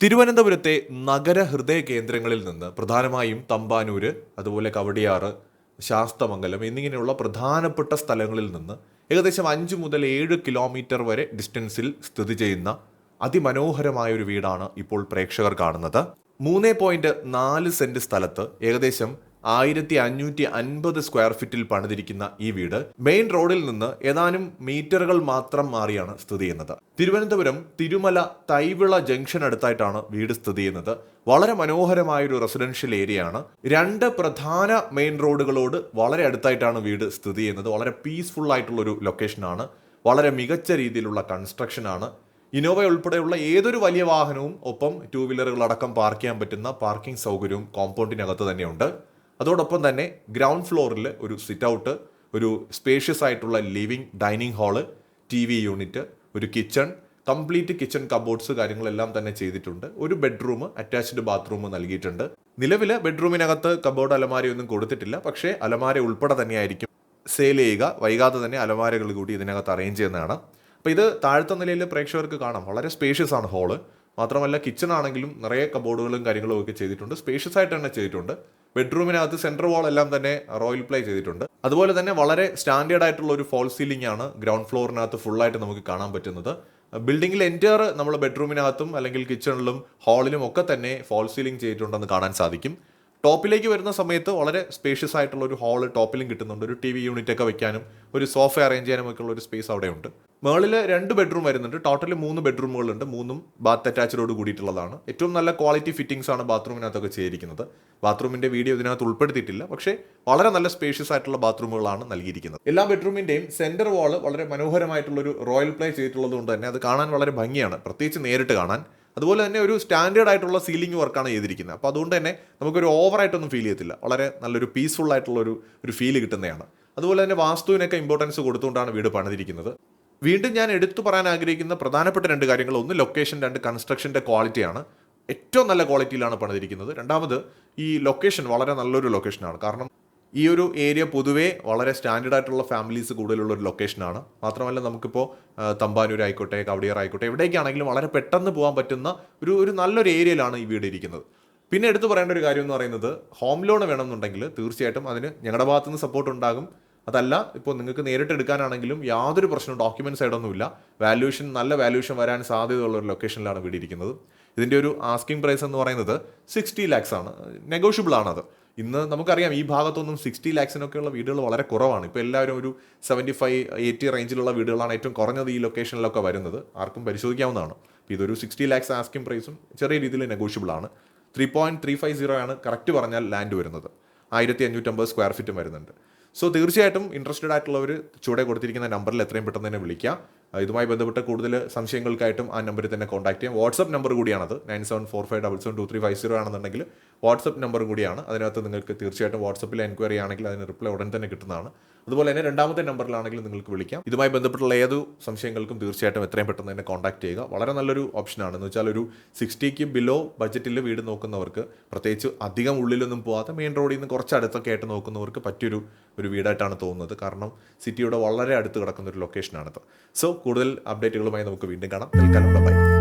തിരുവനന്തപുരത്തെ നഗര ഹൃദയ കേന്ദ്രങ്ങളിൽ നിന്ന് പ്രധാനമായും തമ്പാനൂര് അതുപോലെ കവടിയാറ് ശാസ്തമംഗലം എന്നിങ്ങനെയുള്ള പ്രധാനപ്പെട്ട സ്ഥലങ്ങളിൽ നിന്ന് ഏകദേശം അഞ്ച് മുതൽ ഏഴ് കിലോമീറ്റർ വരെ ഡിസ്റ്റൻസിൽ സ്ഥിതി ചെയ്യുന്ന അതിമനോഹരമായ ഒരു വീടാണ് ഇപ്പോൾ പ്രേക്ഷകർ കാണുന്നത്. മൂന്ന് പോയിന്റ് നാല് സെന്റ് സ്ഥലത്ത് ഏകദേശം ആയിരത്തി അഞ്ഞൂറ്റി അൻപത് സ്ക്വയർ ഫീറ്റിൽ പണിതിരിക്കുന്ന ഈ വീട് മെയിൻ റോഡിൽ നിന്ന് ഏതാനും മീറ്ററുകൾ മാത്രം മാറിയാണ് സ്ഥിതി ചെയ്യുന്നത്. തിരുവനന്തപുരം തിരുമല തൈവിള ജംഗ്ഷൻ അടുത്തായിട്ടാണ് വീട് സ്ഥിതി ചെയ്യുന്നത്. വളരെ മനോഹരമായ ഒരു റെസിഡൻഷ്യൽ ഏരിയ ആണ് രണ്ട് പ്രധാന മെയിൻ റോഡുകളോട് വളരെ അടുത്തായിട്ടാണ് വീട് സ്ഥിതി ചെയ്യുന്നത്. വളരെ പീസ്ഫുൾ ആയിട്ടുള്ള ഒരു ലൊക്കേഷനാണ് വളരെ മികച്ച രീതിയിലുള്ള കൺസ്ട്രക്ഷനാണ് ഇന്നോവ ഉൾപ്പെടെയുള്ള ഏതൊരു വലിയ വാഹനവും ഒപ്പം ടൂ വീലറുകൾ അടക്കം പാർക്ക് ചെയ്യാൻ പറ്റുന്ന പാർക്കിംഗ് സൗകര്യവും കോമ്പൗണ്ടിനകത്ത് തന്നെയുണ്ട്. അതോടൊപ്പം തന്നെ ഗ്രൗണ്ട് ഫ്ലോറിൽ ഒരു സിറ്റ് ഔട്ട് ഒരു സ്പേഷ്യസ് ആയിട്ടുള്ള living dining hall T V unit ഒരു കിച്ചൺ കംപ്ലീറ്റ് കിച്ചൺ കബോർഡ്സ് കാര്യങ്ങളെല്ലാം തന്നെ ചെയ്തിട്ടുണ്ട്. ഒരു ബെഡ്റൂം അറ്റാച്ച്ഡ് ബാത്റൂം നൽകിയിട്ടുണ്ട്. നിലവിൽ ബെഡ്റൂമിനകത്ത് കബോർഡ് അലമാരി ഒന്നും കൊടുത്തിട്ടില്ല. പക്ഷേ അലമാര ഉൾപ്പെടെ തന്നെയായിരിക്കും സെയിൽ ചെയ്യുക. വൈകാതെ തന്നെ അലമാരകൾ കൂടി ഇതിനകത്ത് അറേഞ്ച് ചെയ്യുന്നതാണ്. അപ്പോൾ ഇത് താഴത്തെ നിലയിൽ പ്രേക്ഷകർക്ക് കാണാം. വളരെ സ്പേഷ്യസ് ആണ് ഹോൾ മാത്രമല്ല കിച്ചൺ ആണെങ്കിലും നിറയെ കബോർഡുകളും കാര്യങ്ങളും ഒക്കെ ചെയ്തിട്ടുണ്ട്. സ്പേഷ്യസ് ആയിട്ട് തന്നെ ചെയ്തിട്ടുണ്ട്. ബെഡ്റൂമിനകത്ത് സെൻട്രൽ വാൾ എല്ലാം തന്നെ റോയൽ പ്ലേ ചെയ്തിട്ടുണ്ട്. അതുപോലെ തന്നെ വളരെ സ്റ്റാൻഡേർഡ് ആയിട്ടുള്ള ഒരു ഫോൾ സീലിംഗ് ആണ് ഗ്രൗണ്ട് ഫ്ലോറിനകത്ത് ഫുൾ ആയിട്ട് നമുക്ക് കാണാൻ പറ്റുന്നത്. ബിൽഡിംഗിൽ എന്റയർ നമ്മൾ ബെഡ്റൂമിനകത്തും അല്ലെങ്കിൽ കിച്ചണിലും ഹാളിലും ഒക്കെ തന്നെ ഫോൾ സീലിംഗ് ചെയ്തിട്ടുണ്ടെന്ന് കാണാൻ സാധിക്കും. ടോപ്പിലേക്ക് വരുന്ന സമയത്ത് വളരെ സ്പേഷ്യസ് ആയിട്ടുള്ള ഒരു ഹാൾ ടോപ്പിലും കിട്ടുന്നുണ്ട്. ഒരു ടി വി യൂണിറ്റ് ഒക്കെ വെക്കാനും ഒരു സോഫ അറേഞ്ച് ചെയ്യാനും ഒക്കെ ഉള്ള ഒരു സ്പേസ് അവിടെ ഉണ്ട് മേളിൽ രണ്ട് ബെഡ്റൂം വരുന്നുണ്ട്. ടോട്ടൽ മൂന്ന് ബെഡ്റൂമുകളുണ്ട് മൂന്നും ബാത്ത് അറ്റാച്ചഡോട് കൂടിയിട്ടുള്ളതാണ്. ഏറ്റവും നല്ല ക്വാളിറ്റി ഫിറ്റിംഗ്സ് ആണ് ബാത്റൂമിനകത്തൊക്കെ ചെയ്തിരിക്കുന്നത്. ബാത്റൂമിന്റെ വീഡിയോ ഇതിനകത്ത് ഉൾപ്പെടുത്തിയിട്ടില്ല. പക്ഷേ വളരെ നല്ല സ്പേഷ്യസ് ആയിട്ടുള്ള ബാത്റൂമുകളാണ് നൽകിയിരിക്കുന്നത്. എല്ലാ ബെഡ്റൂമിന്റെയും സെന്റർ വാൾ വളരെ മനോഹരമായിട്ടുള്ള ഒരു റോയൽ പ്ലേ ചെയ്തിട്ടുള്ളത് കൊണ്ട് തന്നെ അത് കാണാൻ വളരെ ഭംഗിയാണ്. പ്രത്യേകിച്ച് നേരിട്ട് കാണാൻ. അതുപോലെ തന്നെ ഒരു സ്റ്റാൻഡേർഡ് ആയിട്ടുള്ള സീലിംഗ് വർക്കാണ് ചെയ്തിരിക്കുന്നത്. അപ്പോൾ അതുകൊണ്ട് തന്നെ നമുക്കൊരു ഓവറായിട്ടൊന്നും ഫീൽ ചെയ്യത്തില്ല. വളരെ നല്ലൊരു പീസ്ഫുൾ ആയിട്ടുള്ള ഒരു ഒരു ഫീൽ കിട്ടുന്നതാണ്. അതുപോലെ തന്നെ വാസ്തുവിനൊക്കെ ഇമ്പോർട്ടൻസ് കൊടുത്തുകൊണ്ടാണ് വീട് പണിതിരിക്കുന്നത്. വീണ്ടും ഞാൻ എടുത്തു പറയാൻ ആഗ്രഹിക്കുന്ന പ്രധാനപ്പെട്ട രണ്ട് കാര്യങ്ങൾ. ഒന്ന് ലൊക്കേഷൻ രണ്ട് കൺസ്ട്രക്ഷന്റെ ക്വാളിറ്റിയാണ് ഏറ്റവും നല്ല ക്വാളിറ്റിയിലാണ് പണിതിരിക്കുന്നത്. രണ്ടാമത് ഈ ലൊക്കേഷൻ വളരെ നല്ലൊരു ലൊക്കേഷനാണ് കാരണം ഈ ഒരു ഏരിയ പൊതുവേ വളരെ സ്റ്റാൻഡേർഡ് ആയിട്ടുള്ള ഫാമിലീസ് കൂടുതലുള്ള ഒരു ലൊക്കേഷനാണ് മാത്രമല്ല നമുക്കിപ്പോൾ തമ്പാനൂർ ആയിക്കോട്ടെ കവടിയാർ ആയിക്കോട്ടെ എവിടേക്കാണെങ്കിലും വളരെ പെട്ടെന്ന് പോകാൻ പറ്റുന്ന ഒരു ഒരു നല്ലൊരു ഏരിയയിലാണ് ഈ വീട് ഇരിക്കുന്നത്. പിന്നെ എടുത്തു പറയേണ്ട ഒരു കാര്യം എന്ന് പറയുന്നത് ഹോം ലോൺ വേണമെന്നുണ്ടെങ്കിൽ തീർച്ചയായിട്ടും അതിന് ഞങ്ങളുടെ ഭാഗത്തുനിന്ന് സപ്പോർട്ട് ഉണ്ടാകും. അതല്ല ഇപ്പോൾ നിങ്ങൾക്ക് നേരിട്ട് എടുക്കാനാണെങ്കിലും യാതൊരു പ്രശ്നവും ഡോക്യുമെന്റ് സൈഡൊന്നുമില്ല വാല്യൂഷൻ നല്ല വാല്യൂഷൻ വരാൻ സാധ്യതയുള്ള ഒരു ലൊക്കേഷനിലാണ് വീട് ഇരിക്കുന്നത് ഇതിന്റെ ഒരു ആസ്കിംഗ് പ്രൈസ് എന്ന് പറയുന്നത് സിക്സ്റ്റി ലാക്സ് ആണ്. നെഗോഷ്യബിൾ ആണത് ഇന്ന് നമുക്കറിയാം ഈ ഭാഗത്തൊന്നും സിക്സ്റ്റി ലാക്സിനൊക്കെയുള്ള വീടുകൾ വളരെ കുറവാണ്. ഇപ്പോൾ എല്ലാവരും ഒരു സെവന്റി ഫൈവ് എയ്റ്റി റേഞ്ചിലുള്ള വീടുകളാണ് ഏറ്റവും കുറഞ്ഞത് ഈ ലൊക്കേഷനിലൊക്കെ വരുന്നത്. ആർക്കും പരിശോധിക്കാവുന്നതാണ്. ഇതൊരു സിക്സ്റ്റി ലാക്സ് ആസ്കിംഗ് പ്രൈസും ചെറിയ രീതിയിൽ നെഗോഷ്യബിൾ ആണ്. Three point three five zero ആണ് കറക്റ്റ് പറഞ്ഞാൽ ലാൻഡ് വരുന്നത്. ആയിരത്തി അഞ്ഞൂറ്റമ്പത് സ്ക്വയർ ഫീറ്റും വരുന്നുണ്ട്. സോ തീർച്ചയായിട്ടും ഇൻട്രസ്റ്റഡ് ആയിട്ടുള്ളവർ ചുവടെ കൊടുത്തിരിക്കുന്ന നമ്പറിൽ എത്രയും പെട്ടെന്ന് തന്നെ വിളിക്കാം. ആ, ഇതുമായി ബന്ധപ്പെട്ട കൂടുതൽ സംശയങ്ങൾക്കായിട്ടും ആ നമ്പറിൽ തന്നെ കോൺടാക്ട് ചെയ്യാം. വാട്സപ്പ് നമ്പർ കൂടിയാണത്. Nine seven four five double seven two three five zero ആണെന്നുണ്ടെങ്കിൽ വാട്സപ്പ് നമ്പർ കൂടിയാണ്. അതിനകത്ത് നിങ്ങൾക്ക് തീർച്ചയായിട്ടും വാട്സപ്പിൽ എൻക്വയറി ആണെങ്കിൽ അതിന് റിപ്ലൈ ഉടൻ തന്നെ കിട്ടുന്നതാണ്. അതുപോലെ തന്നെ രണ്ടാമത്തെ നമ്പറിലാണെങ്കിൽ നിങ്ങൾക്ക് വിളിക്കാം. ഇതുമായി ബന്ധപ്പെട്ടുള്ള ഏതു സംശയങ്ങൾക്കും തീർച്ചയായിട്ടും എത്രയും പെട്ടെന്ന് തന്നെ കോൺടാക്ട് ചെയ്യുക. വളരെ നല്ലൊരു ഓപ്ഷനാണ്. എന്ന് വെച്ചാൽ ഒരു സിക്സ്റ്റിക്ക് ബിലോ ബഡ്ജറ്റിൽ വീട് നോക്കുന്നവർക്ക് പ്രത്യേകിച്ച് അധികം ഉള്ളിലൊന്നും പോകാതെ മെയിൻ റോഡിൽ നിന്ന് കുറച്ച് അടുത്തൊക്കെ ആയിട്ട് നോക്കുന്നവർക്ക് പറ്റിയൊരു ഒരു വീടായിട്ടാണ് തോന്നുന്നത്. കാരണം സിറ്റിയുടെ വളരെ അടുത്ത് കിടക്കുന്ന ഒരു ലൊക്കേഷനാണിത് സോ കൂടുതൽ അപ്ഡേറ്റുകളുമായി നമുക്ക് വീണ്ടും കാണാം. തൽക്കാലം ബൈ